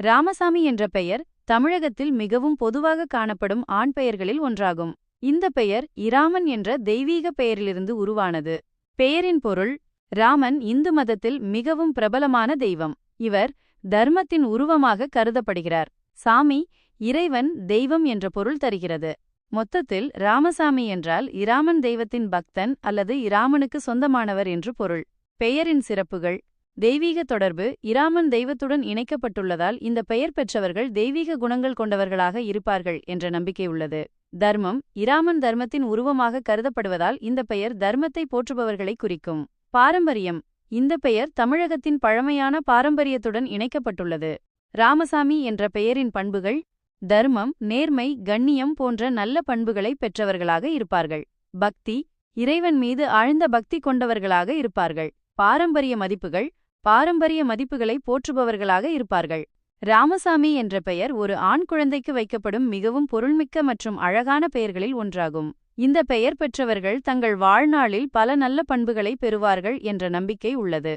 ராமசாமி என்ற பெயர் தமிழகத்தில் மிகவும் பொதுவாக காணப்படும் ஆண் பெயர்களில் ஒன்றாகும். இந்த பெயர் இராமன் என்ற தெய்வீக பெயரிலிருந்து உருவானது. பெயரின் பொருள் ராமன் இந்து மதத்தில் மிகவும் பிரபலமான தெய்வம். இவர் தர்மத்தின் உருவமாக கருதப்படுகிறார். சாமி இறைவன் தெய்வம் என்ற பொருள் தருகிறது. மொத்தத்தில் ராமசாமி என்றால் இராமன் தெய்வத்தின் பக்தன் அல்லது இராமனுக்கு சொந்தமானவர் என்று பொருள். பெயரின் சிறப்புகள் தெய்வீக தொடர்பு இராமன் தெய்வத்துடன் இணைக்கப்பட்டுள்ளதால் இந்த பெயர் பெற்றவர்கள் தெய்வீக குணங்கள் கொண்டவர்களாக இருப்பார்கள் என்ற நம்பிக்கை உள்ளது. தர்மம் இராமன் தர்மத்தின் உருவமாக கருதப்படுவதால் இந்த பெயர் தர்மத்தை போற்றுபவர்களை குறிக்கும். பாரம்பரியம் இந்த பெயர் தமிழகத்தின் பழமையான பாரம்பரியத்துடன் இணைக்கப்பட்டுள்ளது. ராமசாமி என்ற பெயரின் பண்புகள் தர்மம் நேர்மை கண்ணியம் போன்ற நல்ல பண்புகளை பெற்றவர்களாக இருப்பார்கள். பக்தி இறைவன் மீது ஆழ்ந்த பக்தி கொண்டவர்களாக இருப்பார்கள். பாரம்பரிய மதிப்புகள் பாரம்பரிய மதிப்புகளை போற்றுபவர்களாக இருப்பார்கள். ராமசாமி என்ற பெயர் ஒரு ஆண் குழந்தைக்கு வைக்கப்படும் மிகவும் பொருள்மிக்க மற்றும் அழகான பெயர்களில் ஒன்றாகும். இந்த பெயர் பெற்றவர்கள் தங்கள் வாழ்நாளில் பல நல்ல பண்புகளை பெறுவார்கள் என்ற நம்பிக்கை உள்ளது.